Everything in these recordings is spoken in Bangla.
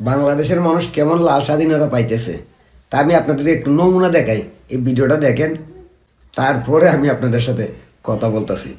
বাংলাদেশের মানুষ কেমন লাল স্বাধীনতা পাইতেছে, তা আমি আপনাদের একটু নমুনা দেখাই। এই ভিডিওটা দেখেন, তারপরে আমি আপনাদের সাথে কথা বলতেছি।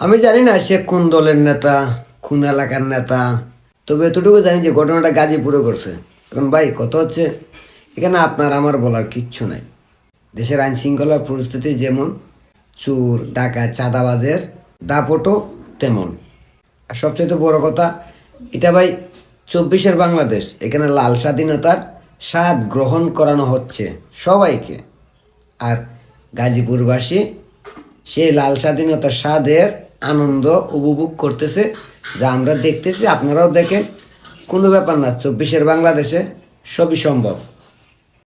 আমি জানি না সে কোন দলের নেতা, কোন এলাকার নেতা, তবে এতটুকু জানি যে ঘটনাটা গাজীপুরে করছে এখন ভাই কত হচ্ছে, এখানে আপনার আমার বলার কিচ্ছু নাই। দেশের আইন শৃঙ্খলা পরিস্থিতি যেমন, চোর ডাকা চাঁদাবাজের দাপটও তেমন। আর সবচেয়ে বড় কথা, এটা ভাই চব্বিশের বাংলাদেশ, এখানে লাল স্বাধীনতার স্বাদ গ্রহণ করানো হচ্ছে সবাইকে। আর গাজীপুরবাসী সেই লাল স্বাধীনতার স্বাদের আনন্দ উপভোগ করতেছে, যা আমরা দেখতেছি। আপনারাও দেখেন, কোনো ব্যাপার না, চব্বিশের বাংলাদেশে সবই সম্ভব।